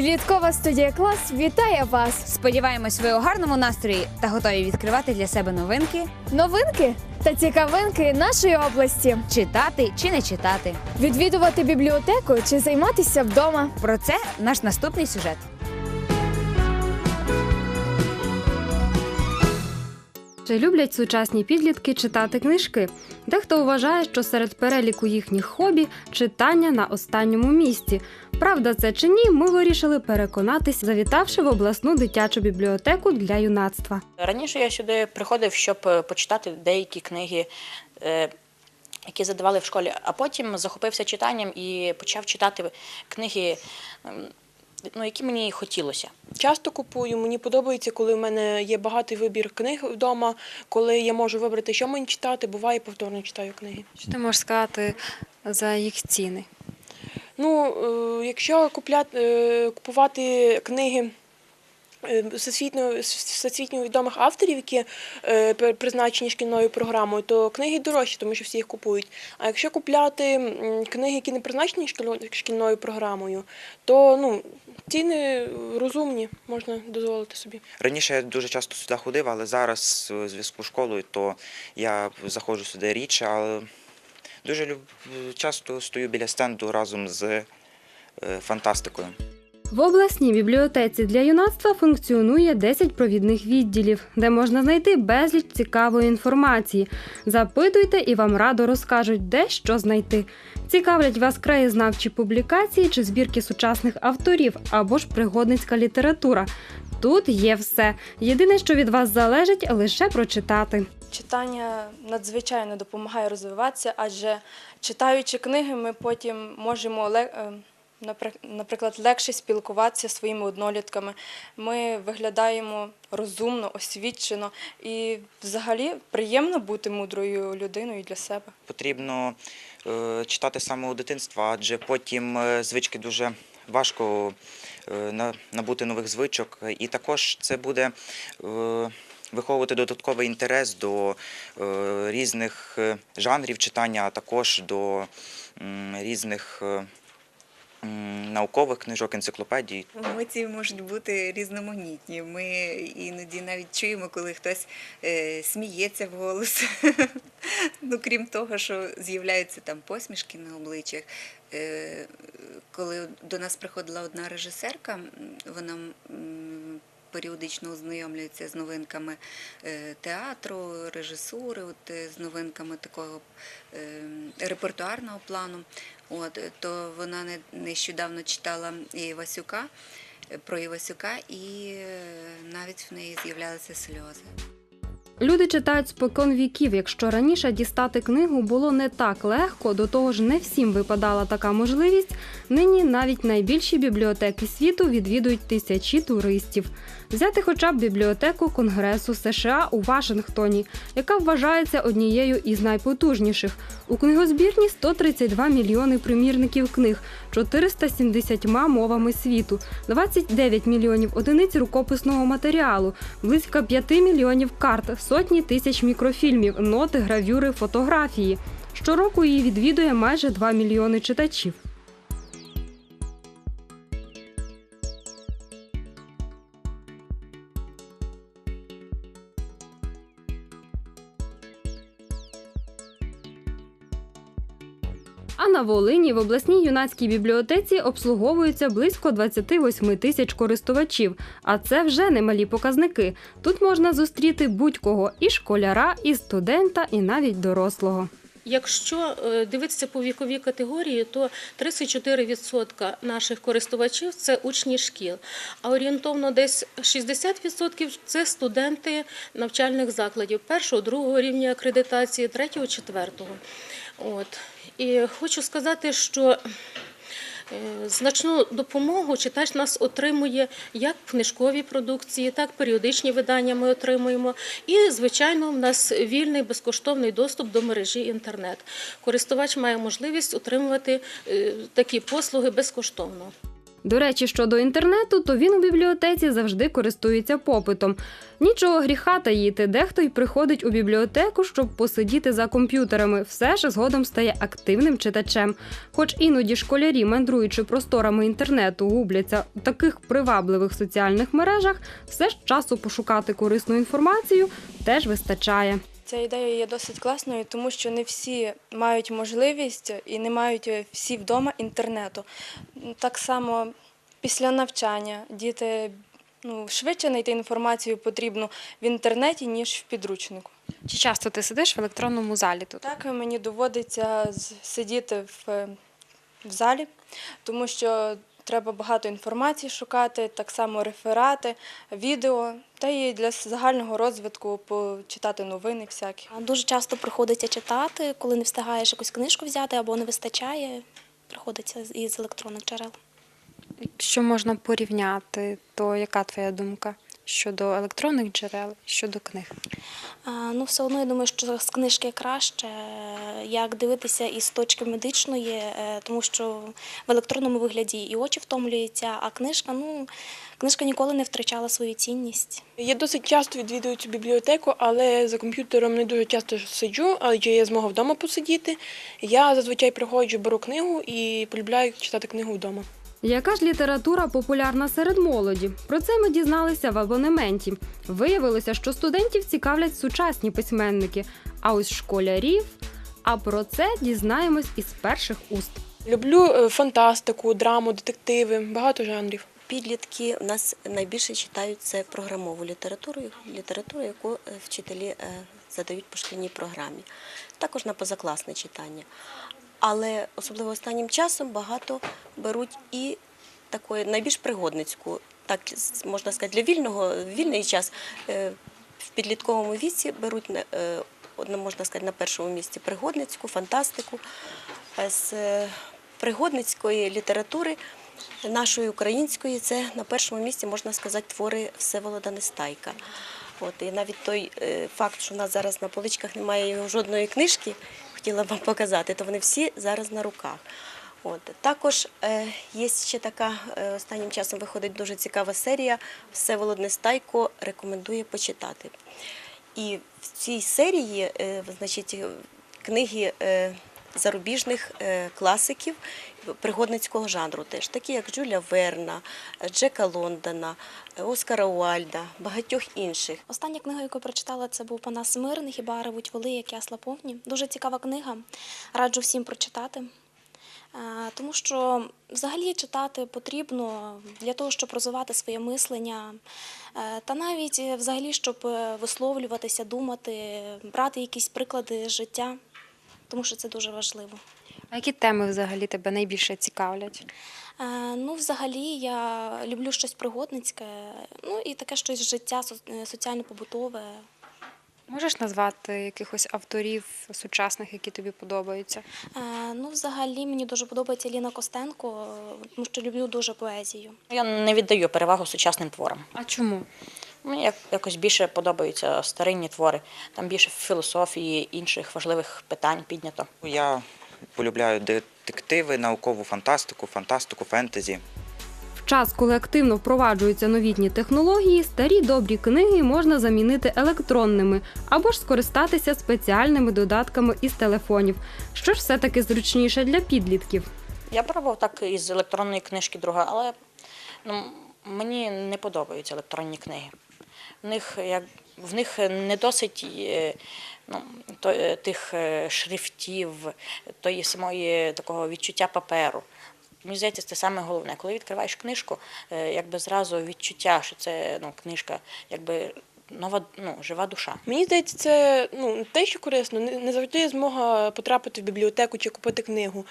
Підліткова студія клас вітає вас! Сподіваємось, ви у гарному настрої та готові відкривати для себе новинки, Новинки та цікавинки нашої області. читати чи не читати. Відвідувати бібліотеку чи займатися вдома. Про це наш наступний сюжет. Чи люблять сучасні підлітки читати книжки? Дехто вважає, що серед переліку їхніх хобі читання на останньому місці. Правда, це чи ні, ми вирішили переконатись, завітавши в обласну дитячу бібліотеку для юнацтва. Раніше я сюди приходив, щоб е, почитати деякі книги, е, які задавали в школі, а потім захопився читанням і почав читати книги, ну, які мені хотілося. Часто купую. Мені подобається, коли в мене є багатий вибір книг вдома, коли я можу вибрати, що мені читати. Буває, повторно читаю книги. Що ти можеш сказати за їх ціни? Ну, е, якщо купляти, е, купувати книги е, всесвітньо, всесвітньо відомих авторів, які призначені шкільною програмою, то книги дорожчі, тому що всі їх купують. А якщо купляти книги, які не призначені шкільно- шкільною програмою, то ну, ціни розумні, можна дозволити собі. Раніше я дуже часто сюди ходив, але зараз е, у зв'язку з школою, то я заходжу сюди рідше, але дуже часто стою біля стенду разом з е, фантастикою. В обласній бібліотеці для юнацтва функціонує 10 провідних відділів, де можна знайти безліч цікавої інформації. Запитуйте і вам радо розкажуть, де що знайти. Цікавлять вас краєзнавчі публікації чи збірки сучасних авторів або ж пригодницька література. Тут є все. Єдине, що від вас залежить, лише прочитати. Читання надзвичайно допомагає розвиватися, адже читаючи книги, ми потім можемо е, наприклад, легше спілкуватися зі своїми однолітками. Ми виглядаємо розумно, освічено і взагалі приємно бути мудрою людиною для себе. Потрібно е, читати з самого дитинства, адже потім е, звички дуже важко е, на- набути нових звичок. І також це буде виховувати додатковий інтерес до різних жанрів читання, а також до різних наукових книжок, енциклопедій. Емоції можуть бути різноманітні. Ми іноді навіть чуємо, коли хтось е, сміється голос. ну, крім того, що з'являються там посмішки на обличчях. Е, коли до нас приходила одна режисерка, вона періодично ознайомлюється з новинками е, театру, режисури, от, е, з новинками такого е, репертуарного плану. От, то вона не- нещодавно читала і про Івасюка, і навіть в неї з'являлися сльози. Люди читають спокон віків. Якщо раніше дістати книгу було не так легко, до того ж не всім випадала така можливість. Нині навіть найбільші бібліотеки світу відвідують тисячі туристів. Взяти хоча б бібліотеку Конгресу США у Вашингтоні, яка вважається однією із найпотужніших. У книгозбірні 132 мільйони примірників книг, 470 мовами світу, 29 мільйонів одиниць рукописного матеріалу, близько 5 мільйонів карт, сотні тисяч мікрофільмів, ноти, гравюри, фотографії. Щороку її відвідує майже 2 мільйони читачів. А на Волині в обласній юнацькій бібліотеці обслуговується близько 28 тисяч користувачів. А це вже немалі показники. Тут можна зустріти будь-кого і школяра, і студента, і навіть дорослого. Якщо е, дивитися по віковій категорії, то 34% наших користувачів це учні шкіл, а орієнтовно десь 60% це студенти навчальних закладів першого, другого рівня акредитації, третього, четвертого. От. І хочу сказати, що Е, Значну допомогу читач нас отримує як в книжковій продукції, так періодичні видання ми отримуємо. І, звичайно, в нас вільний безкоштовний доступ до мережі інтернет. Користувач має можливість отримувати е, такі послуги безкоштовно. До речі, щодо інтернету, то він у бібліотеці завжди користується попитом. Нічого гріха таїти, дехто й приходить у бібліотеку, щоб посидіти за комп'ютерами, все ж згодом стає активним читачем. Хоч іноді школярі, мандруючи просторами інтернету, губляться у таких привабливих соціальних мережах, все ж часу пошукати корисну інформацію теж вистачає. Ця ідея є досить класною, тому що не всі мають можливість і не мають е, всі вдома інтернету. Так само після навчання діти ну, швидше знайти інформацію потрібну в інтернеті, ніж в підручнику. Чи часто ти сидиш в електронному залі тут? Так мені доводиться сидіти в, е, в залі, тому що треба багато інформації шукати, так само реферати, відео, та і для загального розвитку почитати новини всякі. Дуже часто приходиться читати, коли не встигаєш якусь книжку взяти або не вистачає, приходиться із електронних джерел. Якщо можна порівняти, то яка твоя думка щодо електронних джерел, щодо книг? Ну, все одно я думаю, що з книжки краще, як дивитися із точки медичної, е, тому що в електронному вигляді і очі втомлюються, а книжка, ну, книжка ніколи не втрачала свою цінність. Я досить часто відвідую цю бібліотеку, але за комп'ютером не дуже часто сиджу, адже є змога вдома посидіти. Я зазвичай приходжу, беру книгу і полюбляю читати книгу вдома. Яка ж література популярна серед молоді? Про це ми дізналися в абонементі. Виявилося, що студентів цікавлять сучасні письменники, а ось школярів. А про це дізнаємось із перших уст. Люблю е, фантастику, драму, детективи, багато жанрів. Підлітки у нас найбільше читають це програмову літературу, літературу, яку е, вчителі е, задають по шкільній програмі. Також на позакласне читання. Але особливо останнім часом багато беруть і такої найбільш пригодницьку, так можна сказати, для вільного вільний час е, в підлітковому віці беруть е, можна сказати, на першому місці пригодницьку, фантастику. Е, З пригодницької літератури нашої української це на першому місці можна сказати твори Всеволода Нестайка. От і навіть той факт, що в нас зараз на поличках немає жодної книжки, хотіла вам показати, то вони всі зараз на руках. От також е, є ще така е, останнім часом виходить дуже цікава серія. Всеволод Нестайко рекомендує почитати. І в цій серії, е, значить, книги е, зарубіжних е, класиків пригодницького жанру, теж такі як Джуля Верна, Джека Лондона, Оскара Уальда, багатьох інших. Остання книга, яку прочитала, це був Панас Мирний, хіба ревуть воли, як ясла повні. Дуже цікава книга. Раджу всім прочитати. Е, Тому що взагалі читати потрібно для того, щоб розвивати своє мислення, е, та навіть взагалі, щоб висловлюватися, думати, брати якісь приклади життя, тому що це дуже важливо. А які теми взагалі тебе найбільше цікавлять? Е, Ну, взагалі, я люблю щось пригодницьке, ну і таке щось життя е, соціально-побутове. Можеш назвати якихось авторів сучасних, які тобі подобаються? Е, Ну, взагалі, мені дуже подобається Ліна Костенко, тому що люблю дуже поезію. Я не віддаю перевагу сучасним творам. А чому? Мені якось більше подобаються старинні твори, там більше філософії, інших важливих питань піднято. Я полюбляю детективи, наукову фантастику, фантастику, фентезі. В час, коли активно впроваджуються новітні технології, старі добрі книги можна замінити електронними або ж скористатися спеціальними додатками із телефонів, що ж все-таки зручніше для підлітків. Я пробував так із електронної книжки друга, але ну, мені не подобаються електронні книги. В них, як, в них не досить е, ну, е, тих е, шрифтів, тої самої такого відчуття паперу. Мені здається, це саме головне. Коли відкриваєш книжку, якби зразу відчуття, що це ну, книжка, якби нова, ну, жива душа. Мені здається, це ну, те, що корисно, не не завжди є змога потрапити в бібліотеку чи купити книгу.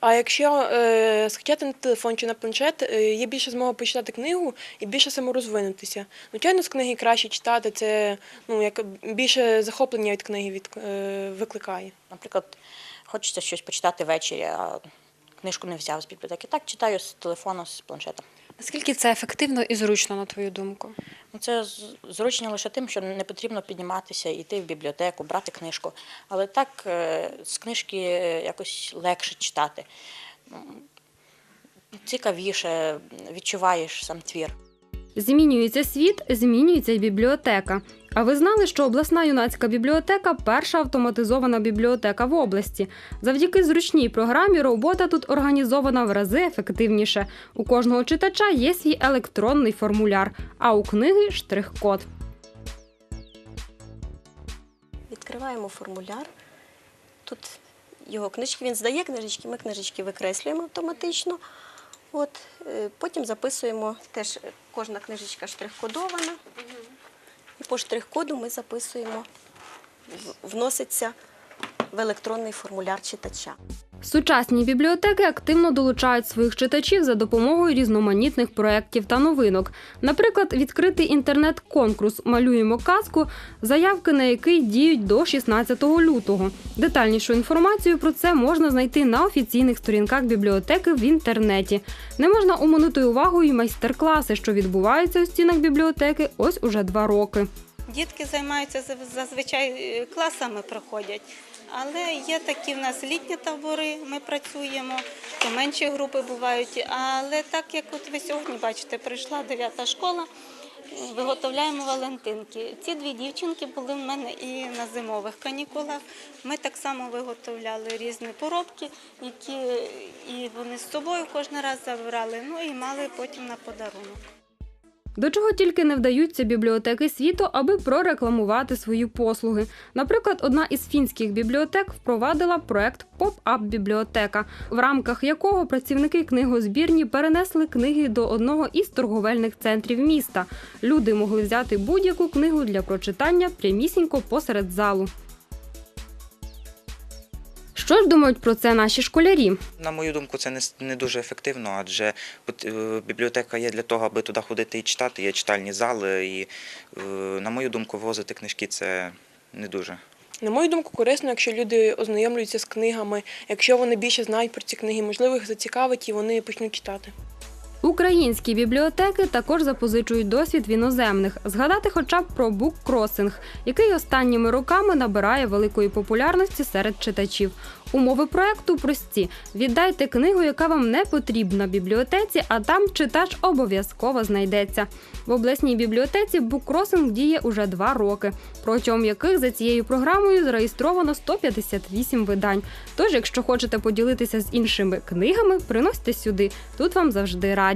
А якщо е, скачати на телефон чи на планшет, е, є більше змога почитати книгу і більше саморозвинутися. Звичайно, з книги краще читати, це ну, як більше захоплення від книги від, е, викликає. Наприклад, хочеться щось почитати ввечері, а книжку не взяв з бібліотеки. Так читаю з телефону, з планшета. Наскільки це ефективно і зручно, на твою думку? Ну, Це зручно лише тим, що не потрібно підніматися, йти в бібліотеку, брати книжку. Але так е, з книжки е, якось легше читати. Ну, цікавіше, відчуваєш сам твір. Змінюється світ, змінюється й бібліотека. А ви знали, що обласна юнацька бібліотека перша автоматизована бібліотека в області. Завдяки зручній програмі робота тут організована в рази ефективніше. У кожного читача є свій електронний формуляр, а у книги штрих-код. Відкриваємо формуляр. Тут його книжки, він здає книжечки, ми книжечки викреслюємо автоматично. От, е, потім записуємо теж кожна книжечка штрих-кодована. І по штрих-коду ми записуємо, вноситься в електронний формуляр читача. Сучасні бібліотеки активно долучають своїх читачів за допомогою різноманітних проєктів та новинок. Наприклад, відкритий інтернет-конкурс Малюємо казку, заявки на який діють до 16 лютого. Детальнішу інформацію про це можна знайти на офіційних сторінках бібліотеки в інтернеті. Не можна оминути увагою й майстер-класи, що відбуваються у стінах бібліотеки ось уже два роки. Дітки займаються зазвичай е, класами проходять. Але є такі в нас літні табори, ми працюємо, то менші групи бувають. Але так як от ви сьогодні бачите, прийшла 9 школа, виготовляємо Валентинки. Ці дві дівчинки були в мене і на зимових канікулах. Ми так само виготовляли різні поробки, які і вони з собою кожен раз забирали, ну і мали потім на подарунок. До чого тільки не вдаються бібліотеки світу, аби прорекламувати свої послуги. Наприклад, одна із фінських бібліотек впровадила проект Поп-ап бібліотека, в рамках якого працівники книгозбірні перенесли книги до одного із торговельних центрів міста. Люди могли взяти будь-яку книгу для прочитання прямісінько посеред залу. Що ж думають про це наші школярі? На мою думку, це не, не дуже ефективно, адже е, бібліотека є для того, аби туди ходити і читати, є читальні зали. І, е, на мою думку, вивозити книжки це не дуже. На мою думку, корисно, якщо люди ознайомлюються з книгами, якщо вони більше знають про ці книги, можливо, їх зацікавить і вони почнуть читати. Українські бібліотеки також запозичують досвід в іноземних. Згадати хоча б про буккросинг, який останніми роками набирає великої популярності серед читачів. Умови проекту прості: віддайте книгу, яка вам не потрібна бібліотеці, а там читач обов'язково знайдеться. В обласній бібліотеці буккросинг діє уже два роки, протягом яких за цією програмою зареєстровано 158 видань. Тож, якщо хочете поділитися з іншими книгами, приносьте сюди. Тут вам завжди раді.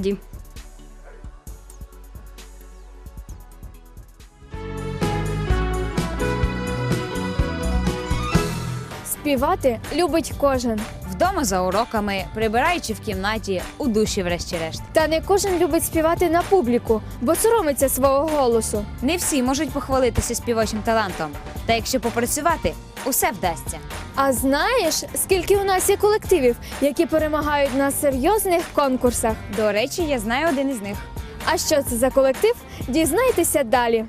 Співати любить кожен. Вдома за уроками, прибираючи в кімнаті, у душі, врешті-решт. Та не кожен любить співати на публіку, бо соромиться свого голосу. Не всі можуть похвалитися співочим талантом. Та якщо попрацювати, усе вдасться. А знаєш, скільки у нас є колективів, які перемагають на серйозних конкурсах? До речі, я знаю один із них. А що це за колектив? Дізнайтеся далі.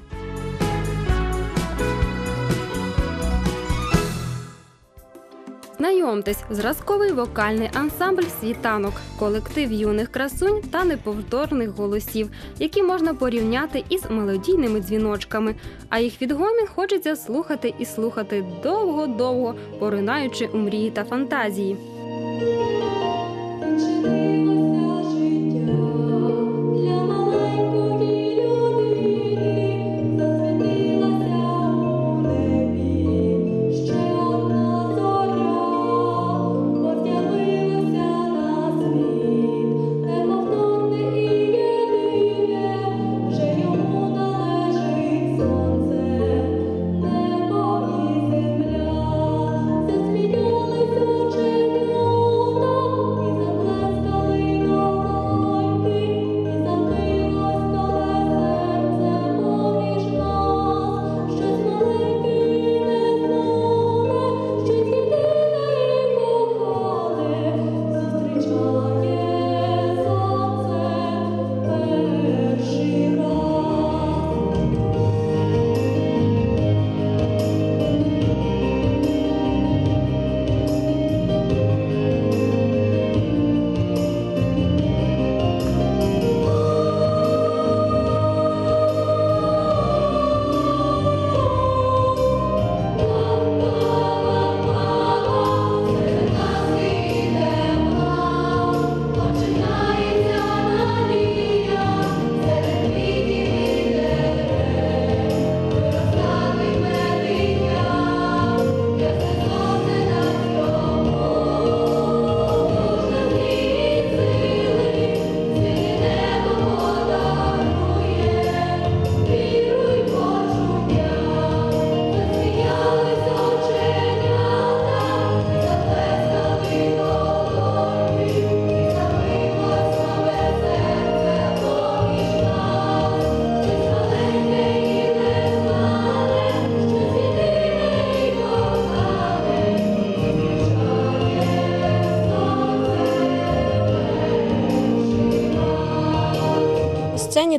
Знайомтесь, зразковий вокальний ансамбль Світанок, колектив юних красунь та неповторних голосів, які можна порівняти із мелодійними дзвіночками. А їх відгомін хочеться слухати і слухати довго-довго, поринаючи у мрії та фантазії.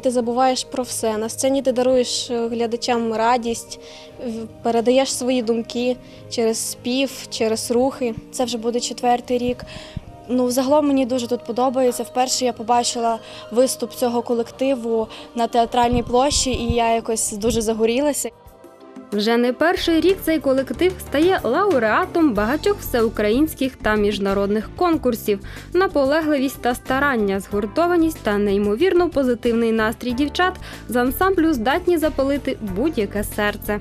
Ти забуваєш про все. На сцені ти даруєш е, глядачам радість, передаєш свої думки через спів, через рухи. Це вже буде четвертий рік. Ну, загалом мені дуже тут подобається. Вперше я побачила виступ цього колективу на театральній площі, і я якось дуже загорілася. Вже не перший рік цей колектив стає лауреатом багатьох всеукраїнських та міжнародних конкурсів. Наполегливість та старання, згуртованість та неймовірно позитивний настрій дівчат з ансамблю здатні запалити будь-яке серце.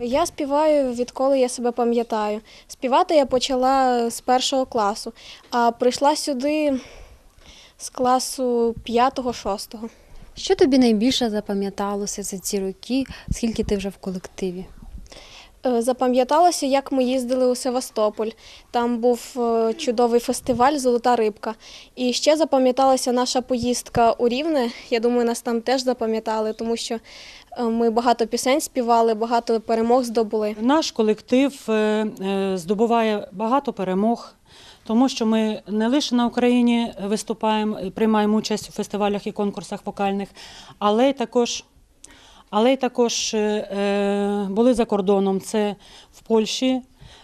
Я співаю відколи я себе пам'ятаю. Співати я почала з першого класу, а прийшла сюди з класу 5-6. Що тобі найбільше запам'яталося за ці роки, скільки ти вже в колективі? Е, Запам'яталося, як ми їздили у Севастополь. Там був е, чудовий фестиваль Золота рибка. І ще запам'яталася наша поїздка у Рівне. Я думаю, нас там теж запам'ятали, тому що е, ми багато пісень співали, багато перемог здобули. Наш колектив здобуває багато перемог, тому що ми не лише на Україні виступаємо, приймаємо участь у фестивалях і конкурсах вокальних, але й також, але й також е, е, були за кордоном. Це в Польщі,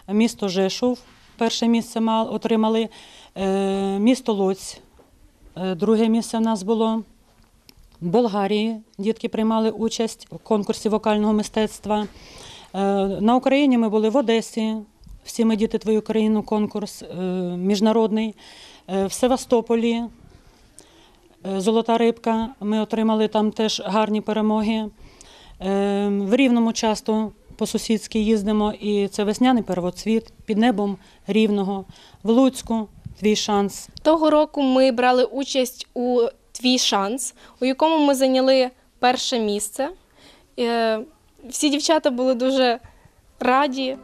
місто Жешув, перше місце отримали, е, місто Лоць, друге місце в нас було. В Болгарії дітки приймали участь у конкурсі вокального мистецтва. На Україні ми були в Одесі. Всі ми діти твою Україну конкурс е, міжнародний. Е, В Севастополі е, Золота рибка. Ми отримали там теж гарні перемоги. В Рівному часто по-сусідськи їздимо, і це весняний первоцвіт під небом рівного. В Луцьку твій шанс. Того року ми брали участь у Твій шанс, у якому ми зайняли перше місце. Всі дівчата були дуже раді.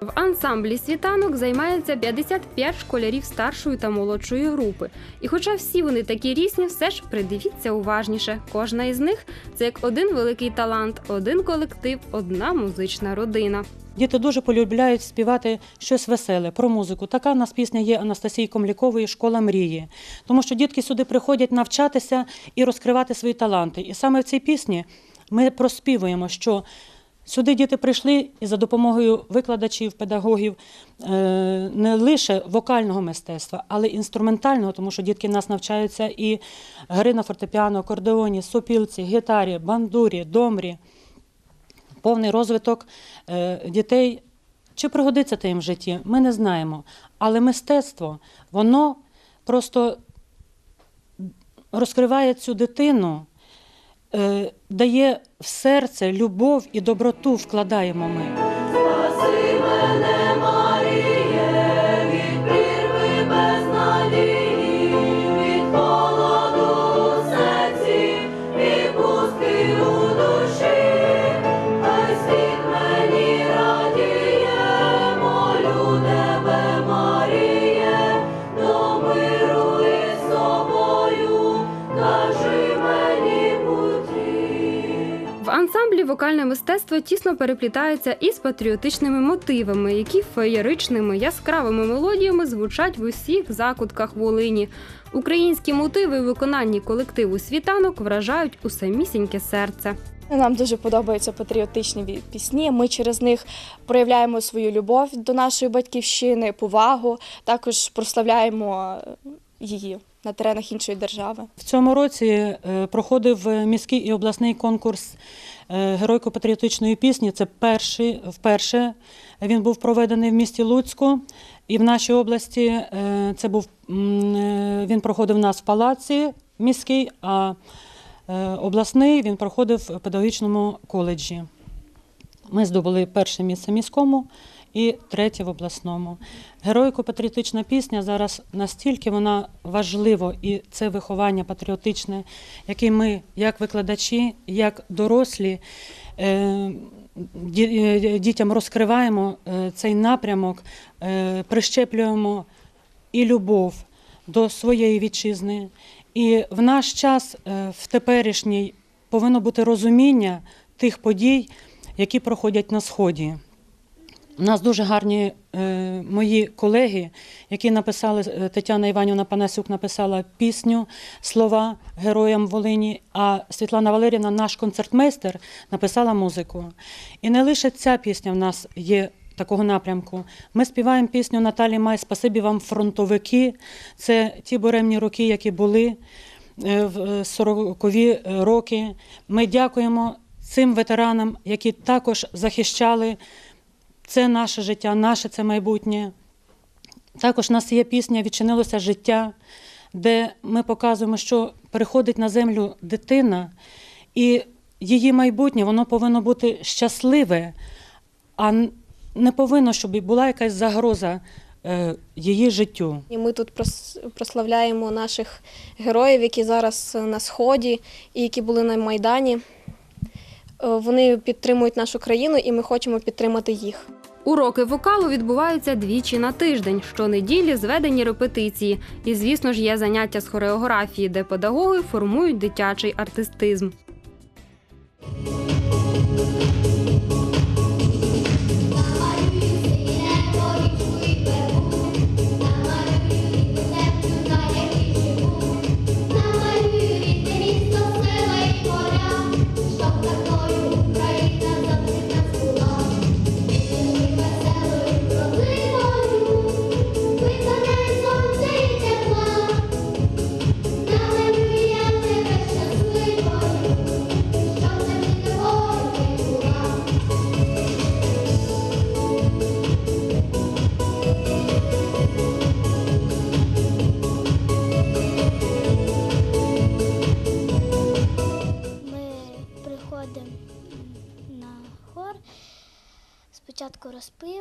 В ансамблі світанок займається 55 школярів старшої та молодшої групи. І хоча всі вони такі різні, все ж придивіться уважніше. Кожна із них це як один великий талант, один колектив, одна музична родина. Діти дуже полюбляють співати щось веселе про музику. Така в нас пісня є Анастасії Комлякової Школа мрії. Тому що дітки сюди приходять навчатися і розкривати свої таланти. І саме в цій пісні ми проспівуємо, що сюди діти прийшли і за допомогою викладачів, педагогів е, не лише вокального мистецтва, але й інструментального, тому що дітки нас навчаються і гри на фортепіано, акордеоні, сопілці, гітарі, бандурі, домрі повний розвиток е, дітей. Чи пригодиться це їм в житті, ми не знаємо. Але мистецтво, воно просто розкриває цю дитину, дає в серце любов і доброту вкладаємо ми. Ансамблі вокальне мистецтво тісно переплітається із патріотичними мотивами, які феєричними яскравими мелодіями звучать в усіх закутках Волині. Українські мотиви у виконанні колективу світанок вражають у самісіньке серце. Нам дуже подобаються патріотичні пісні. Ми через них проявляємо свою любов до нашої батьківщини, повагу. Також прославляємо е, її на теренах іншої держави. В цьому році е, проходив е, міський і обласний конкурс е, геройко-патріотичної пісні. Це перший, вперше він був проведений в місті Луцьку. І в нашій області це був він проходив у нас в палаці міський, а обласний він проходив в педагогічному коледжі. Ми здобули перше місце міському і третє в обласному. Геройко-патріотична пісня зараз настільки вона важлива, і це виховання патріотичне, яке ми, як викладачі, як дорослі, е, е, дітям розкриваємо е, цей напрямок, прищеплюємо і любов до своєї вітчизни. І в наш час, в теперішній, повинно бути розуміння тих подій, які проходять на Сході. У нас дуже гарні е, мої колеги, які написали е, Тетяна Іванівна Панасюк написала пісню слова героям Волині. А Світлана Валерівна, наш концертмейстер, написала музику. І не лише ця пісня в нас є. Такого напрямку. Ми співаємо пісню Наталі Май Спасибі вам, фронтовики. Це ті буремні роки, які були е, в 40-ві роки. Ми дякуємо цим ветеранам, які також захищали це наше життя, наше це майбутнє. Також у нас є пісня Відчинилося життя, де ми показуємо, що приходить на землю дитина, і її майбутнє воно повинно бути щасливе, а не повинно, щоб була якась загроза е, її життю. І ми тут прос- прославляємо наших героїв, які зараз на сході і які були на Майдані. Е, Вони підтримують нашу країну, і ми хочемо підтримати їх. Уроки вокалу відбуваються двічі на тиждень. Щонеділі зведені репетиції. І, звісно ж, є заняття з хореографії, де педагоги формують дитячий артистизм.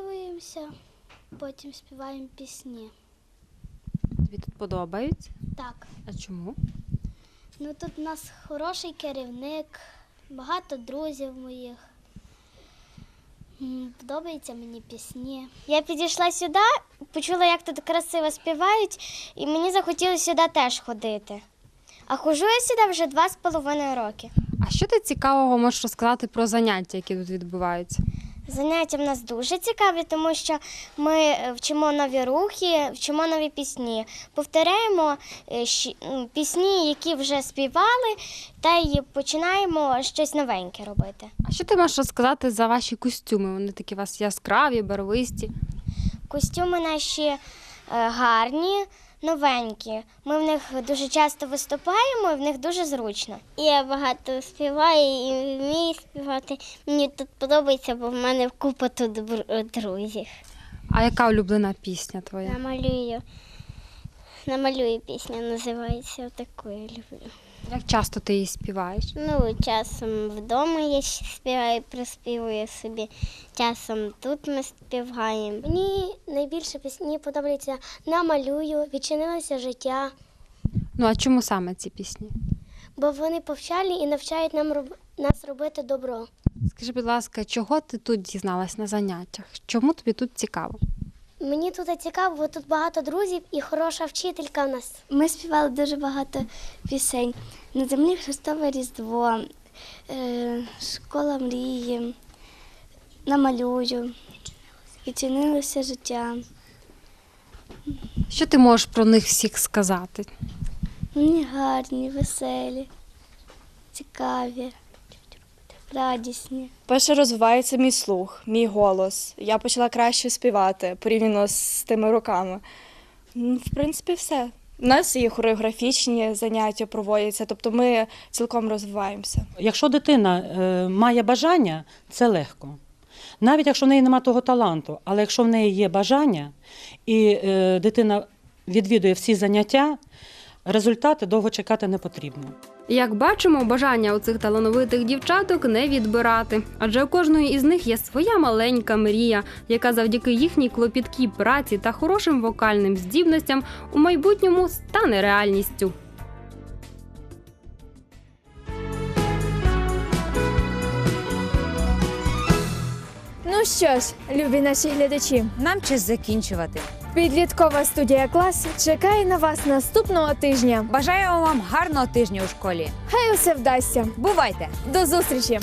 Розпиваємося, потім співаємо пісні. Тобі тут подобається? Так, А чому? ну тут у нас хороший керівник, багато друзів моїх. Подобаються мені пісні. Я підійшла сюди, почула, як тут красиво співають, і мені захотілося сюди теж ходити. А ходжу я сюди вже два з половиною роки. А що ти цікавого можеш розказати про заняття, які тут відбуваються? Заняття в нас дуже цікаві, тому що ми е, вчимо нові рухи, вчимо нові пісні, повторяємо е, пісні, які вже співали, та й починаємо щось новеньке робити. А що ти можеш розказати за ваші костюми? Вони такі у вас яскраві, барвисті. Костюми наші е, гарні, новенькі. Ми в них дуже часто виступаємо, і в них дуже зручно. Я багато співаю і вмію співати. Мені тут подобається, бо в мене купа тут друзів. А яка улюблена пісня твоя? Намалюю. Намалюю пісня, називається таку я люблю. Як часто ти її співаєш? Ну, часом вдома я ще співаю, приспівую собі. Часом тут ми співаємо. Мені найбільше пісні подобаються намалюю, відчинилося життя, Ну а чому саме ці пісні? бо вони повчалі і навчають нам роб... нас робити добро. Скажи, будь ласка, чого ти тут дізналась на заняттях? Чому тобі тут цікаво? Мені тут цікаво, бо тут багато друзів і хороша вчителька в нас. Ми співали дуже багато пісень. На землі Христове Різдво, е, школа мрії, намалюю, відчинилося життя. Що ти можеш про них всіх сказати? Вони гарні, веселі, цікаві, радісні. Перше розвивається мій слух, мій голос. Я почала краще співати порівняно з тими роками. Ну, В принципі, все. У нас і хореографічні заняття проводяться, тобто ми цілком розвиваємося. Якщо дитина е, має бажання, це легко. Навіть якщо в неї немає того таланту, але якщо в неї є бажання і е, дитина відвідує всі заняття, результати довго чекати не потрібно. Як бачимо, бажання у цих талановитих дівчаток не відбирати, адже у кожної із них є своя маленька мрія, яка завдяки їхній клопіткій праці та хорошим вокальним здібностям у майбутньому стане реальністю. Ну що ж, любі наші глядачі, нам час закінчувати. Підліткова студія клас чекає на вас наступного тижня. Бажаємо вам гарного тижня у школі. Хай усе вдасться. Бувайте! До зустрічі!